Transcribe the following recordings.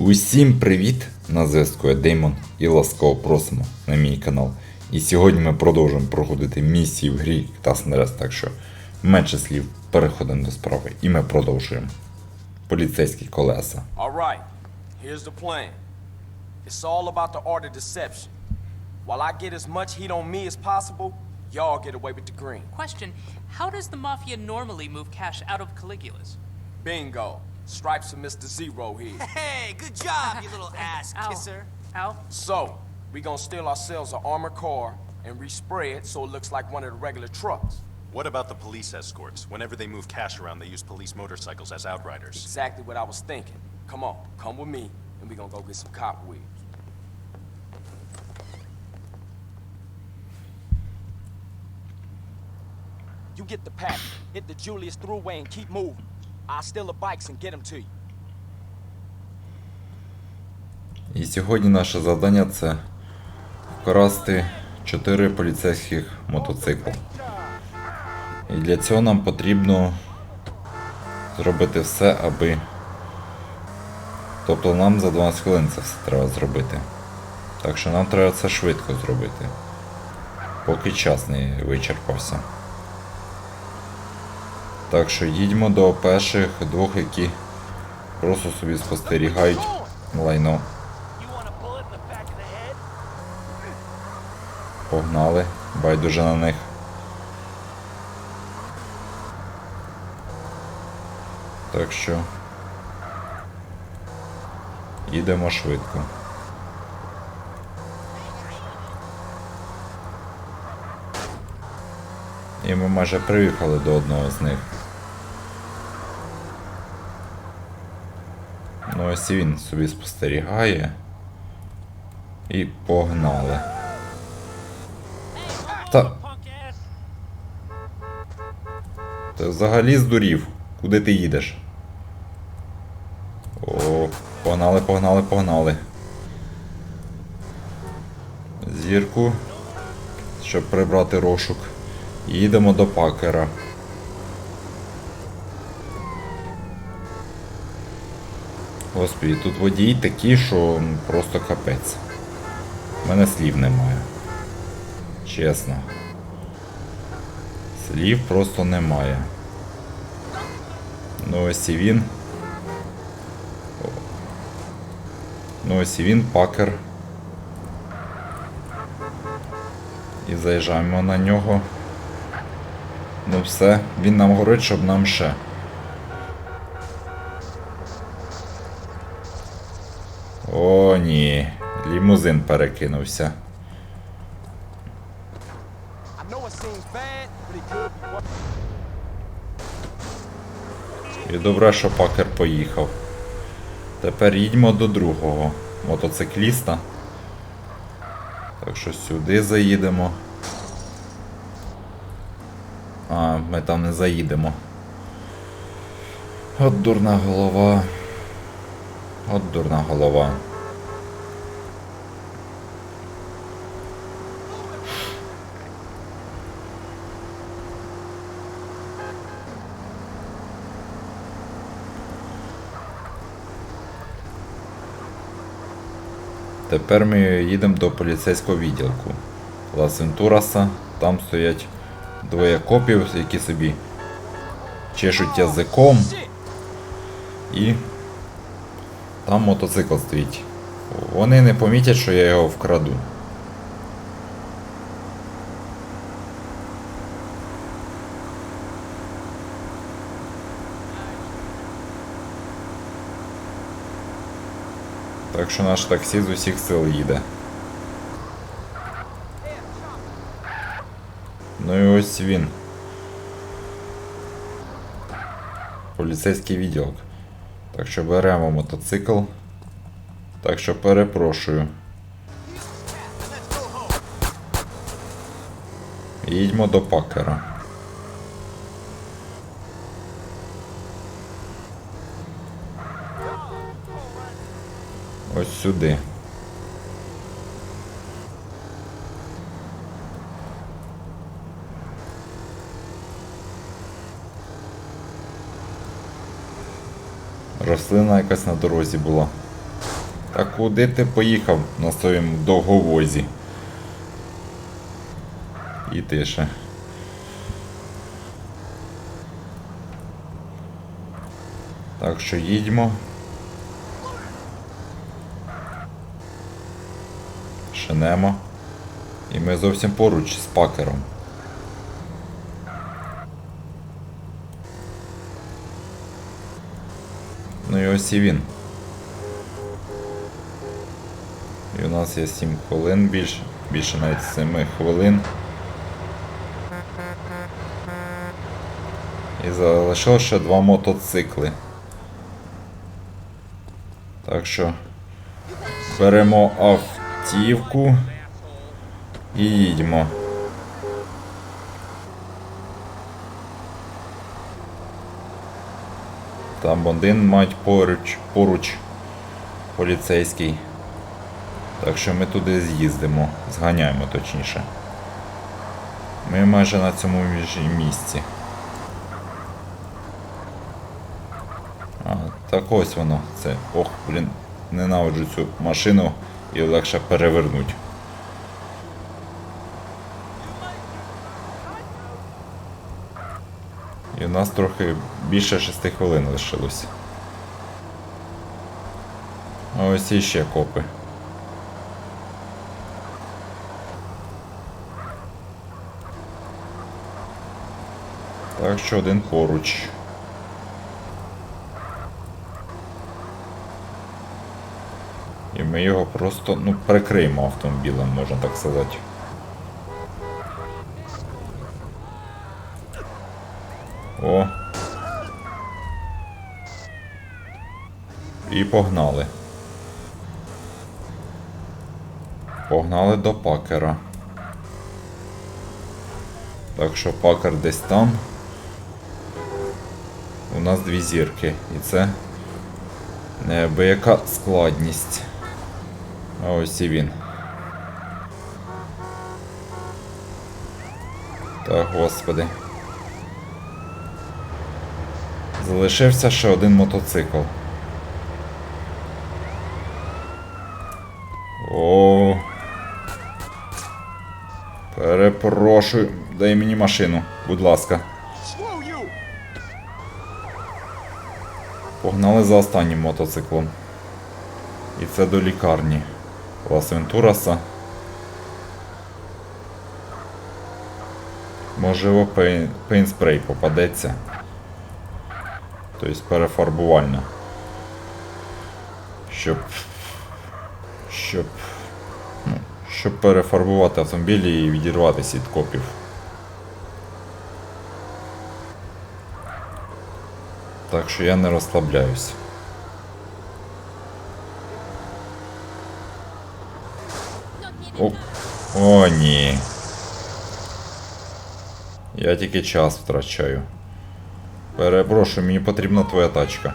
Усім привіт! На зв'язку я Деймон і ласкаво просимо на мій канал. І сьогодні ми продовжуємо проходити місії в грі Task так що менше слів переходимо до справи і ми продовжуємо. Поліцейські колеса. All right, here's the plan. It's all about the art of deception. While I get as much heat on me as possible, y'all get away with the green. Question How does the Mafia normally move cash out of Caligula's? Bingo. Stripes and Mr. Zero here. Hey, good job, you little ass Ow. kisser. Ow. So, we gonna steal ourselves an armored car and respray it so it looks like one of the regular trucks. What about the police escorts? Whenever they move cash around, they use police motorcycles as outriders. Exactly what I was thinking. Come on, come with me, and we gonna go get some cop wheels. You get the pack, hit the Julius Thruway and keep moving. I'll steal the bikes and get them to you. І сьогодні наше завдання це вкрасти 4 поліцейських мотоцикли. І для цього нам потрібно зробити все, аби. Тобто нам за 12 хвилин це все треба зробити. Так що нам треба це швидко зробити. Поки час не вичерпався. Так що їдьмо до перших двох, які просто собі спостерігають лайно. Погнали, байдуже на них. Так що їдемо швидко. І ми майже приїхали до одного з них. Ось він собі спостерігає. І погнали. Та. Ти взагалі здурів. Куди ти їдеш? О, погнали, погнали, погнали. Зірку. Щоб прибрати розшук. Їдемо до пакера. Господи, тут водій такий, що просто капець. У мене слів немає. Чесно. Слів просто немає. Ну ось і він. Ну ось і він, пакер. І заїжджаємо на нього. Ну все, він нам говорить, щоб нам ще. О, ні. Лімузин перекинувся. І добре, що пакер поїхав. Тепер їдьмо до другого мотоцикліста. Так що сюди заїдемо. А, ми там не заїдемо. От дурна голова. От дурна голова. Тепер ми їдемо до поліцейського відділку Ласентураса. Там стоять двоє копів, які собі чешуть язиком. І там мотоцикл стоїть. Вони не помітять, що я його вкраду. Так що наш таксі з усіх сил їде. Ну і ось він. Поліцейський відділок. Так що беремо мотоцикл. Так що перепрошую. Їдьмо до пакера. Ось сюди. Рослина якась на дорозі була. Та куди ти поїхав на своєму довговозі? І ти ще. Так що їдьмо. Шинемо. І ми зовсім поруч з пакером. Ну і ось і він. І у нас є 7 хвилин більше, більше навіть 7 хвилин. І залишилося ще два мотоцикли. Так що беремо автівку і їдемо. Там один мать поруч, поруч поліцейський. Так що ми туди з'їздимо, зганяємо точніше. Ми майже на цьому місці. А, так ось воно. Це. Ох, блін, ненавиджу цю машину і легше перевернуть. І у нас трохи більше 6 хвилин лишилось. А ось іще копи. Так що один поруч. Ми його просто ну, перекриємо автомобілем, можна так сказати. О. І погнали. Погнали до пакера. Так що пакер десь там. У нас дві зірки. І це неабияка складність. Ось і він. Та господи. Залишився ще один мотоцикл. О. Перепрошую, дай мені машину, будь ласка. Погнали за останнім мотоциклом. І це до лікарні. Лас Вентураса. Можливо, пейн, пейнспрей попадеться. Тобто перефарбувальна. Щоб. Щоб. Ну, щоб перефарбувати автомобілі і відірватися від копів. Так що я не розслабляюсь. О, о ні. Я тільки час втрачаю. Перепрошую, мені потрібна твоя тачка.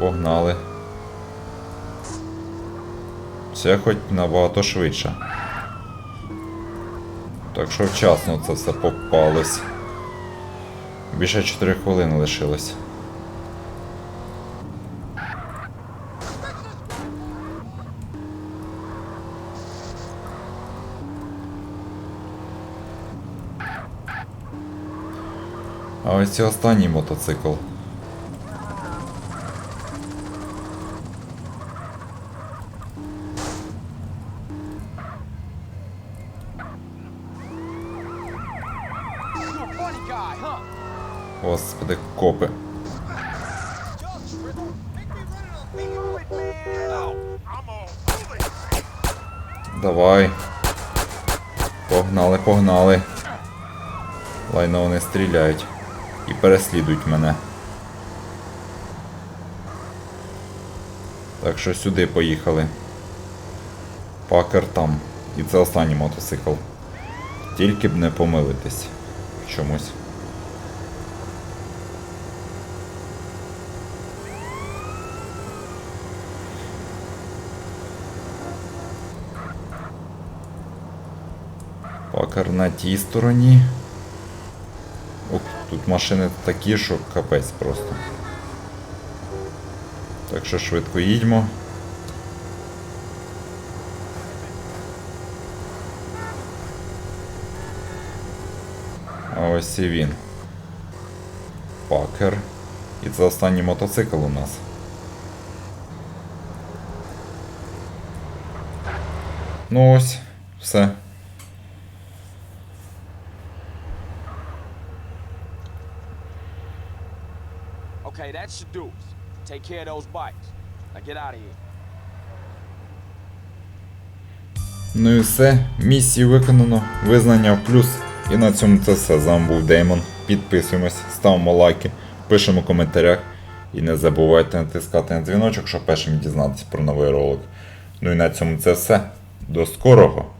Погнали. Це хоч набагато швидше. Так що вчасно це все попалось. Більше 4 хвилини лишилось. А ось це останній мотоцикл. Huh? Господи, копи. Давай. Погнали, погнали. Лайно вони стріляють. І переслідують мене. Так що сюди поїхали. Пакер там. І це останній мотоцикл. Тільки б не помилитись в чомусь. Пакер на тій стороні. Ух, тут машини такі, що капець просто. Так що швидко їдьмо. А ось і він. Пакер. І це останній мотоцикл у нас. Ну ось, все. Okay, that should do. Take care of those bikes. Now get out of here. Ну і все, місії виконано, визнання в плюс. І на цьому це все. З вами був Деймон. Підписуємось, ставимо лайки, пишемо в коментарях. І не забувайте натискати на дзвіночок, щоб першим дізнатися про новий ролик. Ну і на цьому це все. До скорого!